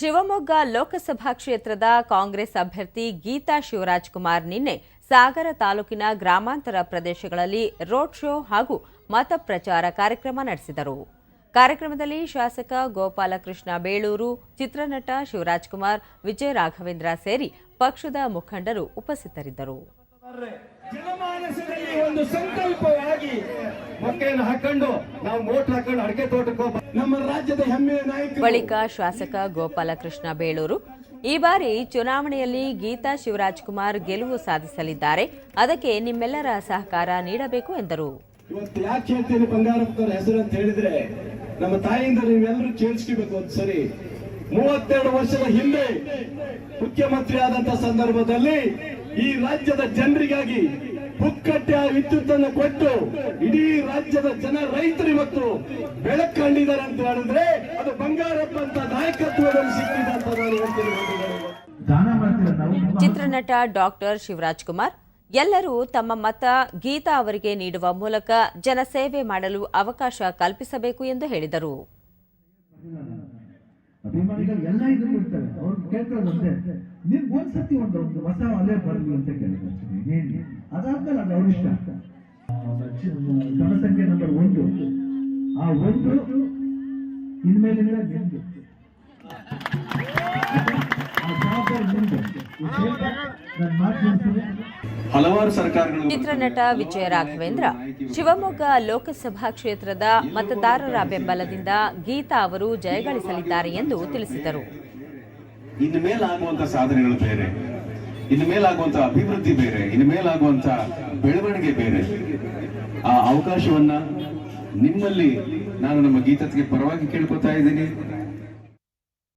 ಶಿವಮೊಗ್ಗ ಲೋಕಸಭಾ ಕ್ಷೇತ್ರದ ಕಾಂಗ್ರೆಸ್ ಅಭ್ಯರ್ಥಿ ಗೀತಾ ಶಿವರಾಜ್ ಕುಮಾರ್ ನಿನ್ನೆ ಸಾಗರ ತಾಲೂಕಿನ ಗ್ರಾಮಾಂತರ ಪ್ರದೇಶಗಳಲ್ಲಿ ರೋಡ್ ಶೋ ಹಾಗೂ ಮತ ಪ್ರಚಾರ ಕಾರ್ಯಕ್ರಮ ನಡೆಸಿದರು. ಕಾರ್ಯಕ್ರಮದಲ್ಲಿ ಶಾಸಕ ಗೋಪಾಲಕೃಷ್ಣ ಬೇಳೂರು, ಚಿತ್ರನಟ ಶಿವರಾಜ್ ಕುಮಾರ್, ವಿಜಯ ರಾಘವೇಂದ್ರ ಸೇರಿ ಪಕ್ಷದ ಮುಖಂಡರು ಉಪಸ್ಥಿತರಿದ್ದರು. ಜನಮಾನಸದಲ್ಲಿ ಒಂದು ಸಂಕಲ್ಪವಾಗಿ ಮಕ್ಕಳನ್ನು ಹಾಕೊಂಡು ನಾವು ಮೋಟರ್ ಹಾಕೊಂಡು ಅಡಿಕೆ ತೋಟಕ್ಕೆ ನಮ್ಮ ರಾಜ್ಯದ ಹೆಮ್ಮೆಯ ನಾಯಕ ಬಳಿಕ ಶಾಸಕ ಗೋಪಾಲಕೃಷ್ಣ ಬೇಳೂರು. ಈ ಬಾರಿ ಚುನಾವಣೆಯಲ್ಲಿ ಗೀತಾ ಶಿವರಾಜ್ ಕುಮಾರ್ ಗೆಲುವು ಸಾಧಿಸಲಿದ್ದಾರೆ. ಅದಕ್ಕೆ ನಿಮ್ಮೆಲ್ಲರ ಸಹಕಾರ ನೀಡಬೇಕು ಎಂದರು. ಇವತ್ತು ಯಾಕೆ ಹೇಳ್ತೀನಿ ಬಂಗಾರಪ್ಪನವ್ರ ಹೆಸರು ಅಂತ ಹೇಳಿದ್ರೆ ನಮ್ಮ ತಾಯಿಯಿಂದ ನೀವೆಲ್ಲರೂ ಕೇಳಿಸ್ಕೋಬೇಕು ಒಂದು ಸರಿ. ಮೂವತ್ತೆರಡು ವರ್ಷದ ಹಿಂದೆ ಮುಖ್ಯಮಂತ್ರಿ ಆದಂತ ಸಂದರ್ಭದಲ್ಲಿ ಈ ರಾಜ್ಯದ ಜನರಿಗಾಗಿ ಪುಕ್ಕಟ್ಟೆ ವಿದ್ಯುತ್ ಅನ್ನು ಕೊಟ್ಟು ಇಡೀ ರಾಜ್ಯದ ಜನ ರೈತರು ಇವತ್ತು ಬೆಳಕು ಕಂಡಿದ್ದಾರೆ ಅಂತ ಹೇಳಿದ್ರೆ ಅದು ಬಂಗಾರಪ್ಪ ಅಂತ ನಾಯಕತ್ವದಲ್ಲಿ ಸಿಕ್ಕಿದೆ ಅಂತ ನಾನು ಚಿತ್ರನಟ ಡಾಕ್ಟರ್ ಶಿವರಾಜ್ ಕುಮಾರ್ ಎಲ್ಲರೂ ತಮ್ಮ ಮತ ಗೀತಾ ಅವರಿಗೆ ನೀಡುವ ಮೂಲಕ ಜನಸೇವೆ ಮಾಡಲು ಅವಕಾಶ ಕಲ್ಪಿಸಬೇಕು ಎಂದು ಹೇಳಿದರು. ಅಭಿಮಾನಿಗಳು ಎಲ್ಲ ಇದು ಇರ್ತಾರೆ ಅವ್ರು ಕೇಳ್ಕೊಳ್ಳೋದಂತೆ ನಿಮ್ ಒಂದ್ಸತಿ ಒಂದು ಒಂದು ಹೊಸ ಅಲೆ ಬರ್ಲಿ ಅಂತ ಕೇಳ್ತಾರೆ. ಏನು ಅದಾದ್ಮೇಲೆ ಅದು ಅವ್ರ ಇಷ್ಟ. ಜನಸಂಖ್ಯೆ ನಂಬರ್ ಒಂದು. ಆ ಒಂದು ಇನ್ಮೇಲಿಂದ ನಿಮ್ದು ಆ ಜವಾಬ್ದಾರಿ ನಿಮ್ದು ನಾನು ಮಾತು ಮುಗಿಸ್ತೀನಿ. ಹಲವಾರು ಸರ್ಕಾರಗಳು ಚಿತ್ರನಟ ವಿಜಯ ರಾಘವೇಂದ್ರ ಶಿವಮೊಗ್ಗ ಲೋಕಸಭಾ ಕ್ಷೇತ್ರದ ಮತದಾರರ ಬೆಂಬಲದಿಂದ ಗೀತಾ ಅವರು ಜಯಗಳಿಸಲಿದ್ದಾರೆ ಎಂದು ತಿಳಿಸಿದರು. ಇನ್ನು ಮೇಲಾಗುವಂತ ಸಾಧನೆಗಳು ಬೇರೆ ಇನ್ನು ಮೇಲಾಗುವಂತ ಅಭಿವೃದ್ಧಿ ಬೇರೆ ಇನ್ನು ಮೇಲಾಗುವಂತ ಬೆಳವಣಿಗೆ ಬೇರೆ. ಆ ಅವಕಾಶವನ್ನ ನಿಮ್ಮಲ್ಲಿ ನಾನು ನಮ್ಮ ಗೀತತ್ಗೆ ಪರವಾಗಿ ಕೇಳ್ಕೊತಾ ಇದ್ದೀನಿ.